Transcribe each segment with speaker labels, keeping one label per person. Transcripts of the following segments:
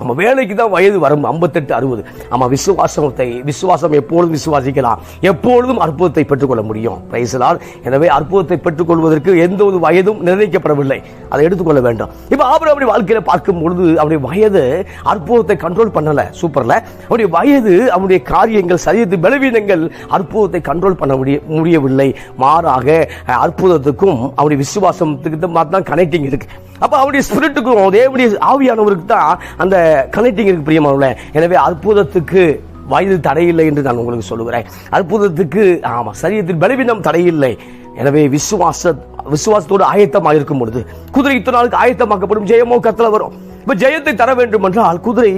Speaker 1: நம்ம வேலைக்கு தான் வயது வரும் ஐம்பத்தெட்டு அறுபது. நம்ம விசுவாசத்தை விசுவாசம் எப்பொழுதும் விசுவாசிக்கலாம். எப்பொழுதும் அற்புதத்தை பெற்றுக்கொள்ள முடியும். பிரைசலால் எனவே அற்புதத்தை பெற்றுக்கொள்வதற்கு எந்த ஒரு வயதும் நிர்ணயிக்கப்படவில்லை. அதை எடுத்துக்கொள்ள வேண்டும். இப்போ அவர் அப்படி வாழ்க்கையில பார்க்கும் பொழுது அவருடைய வயது அற்புதத்தை கண்ட்ரோல் பண்ணல சூப்பர்ல அவருடைய வயது அவருடைய காரியங்கள் சரியத்து பலவீனங்கள் அற்புதத்தை கண்ட்ரோல் பண்ண முடிய முடியவில்லை. மாறாக அற்புதத்துக்கும் அவருடைய விசுவாசத்துக்கு தான் கனெக்டிங் இருக்கு. அப்போ அவருடைய ஸ்பிரிட்டுக்கும் தேவனுடைய ஆவியானவருக்கு தான் அந்த கனெக்டிங் இருக்கு பிரியமானவர்களே எனவே அற்புதத்துக்கு வயது தடையில்லை என்று நான் உங்களுக்கு சொல்லுகிறேன். அற்புதத்துக்கு ஆமா சரீரத்தில் பலவீனம் தடையில்லை. எனவே விசுவாச விசுவாசத்தோடு ஆயத்தமாக இருக்கும் பொழுது குதிரை இத்தனை நாளுக்கு ஆயத்தமாக்கப்படும் ஜெயமோ கத்தல வரும் இப்போ ஜெயத்தை தர வேண்டும் என்றால் குதிரை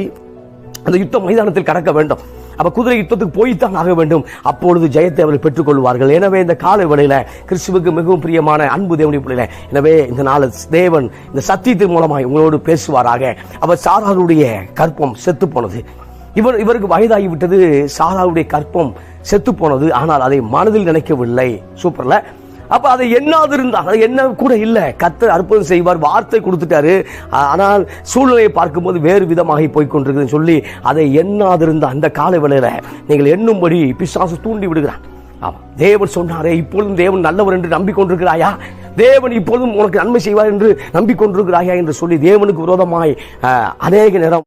Speaker 1: அந்த யுத்த மைதானத்தில் கடக்க வேண்டும். அப்ப குதிரை யுத்தத்துக்கு போய்த்தான் ஆக வேண்டும். அப்பொழுது ஜெயத்தை அவர்கள் பெற்றுக்கொள்வார்கள். எனவே இந்த காலை வேளையில கிறிஸ்துவுக்கு மிகவும் பிரியமான அன்பு தேவனுடைய பிள்ளைகளே எனவே இந்த நாள் தேவன் இந்த சத்தியத்தின் மூலமாய் உங்களோடு பேசுவாராக. அவர் சாராருடைய கற்பம் செத்து போனது இவர் இவருக்கு வயதாகி விட்டது கற்பம் செத்து போனது ஆனால் அதை மனதில் நினைக்கவில்லை. சூப்பர்ல. அப்ப அதை என்னாவது இருந்தால் அது என்ன கூட இல்ல. கத்தர் அற்புதம் செய்வார் வார்த்தை கொடுத்துட்டாரு. ஆனால் சூழ்நிலையை பார்க்கும்போது வேறு விதமாகி போய் கொண்டிருக்குதுன்னு சொல்லி அதை எண்ணாதிருந்த அந்த கால விளையில நீங்கள் எண்ணும்படி பிசாசு தூண்டி விடுகிறான் ஆமா தேவன் சொன்னாரே இப்பொழுதும் தேவன் நல்லவர் என்று நம்பிக்கொண்டிருக்கிறாயா? தேவன் இப்பொழுதும் உனக்கு நன்மை செய்வார் என்று நம்பிக்கொண்டிருக்கிறாயா என்று சொல்லி தேவனுக்கு விரோதமாய் அநேக நேரம்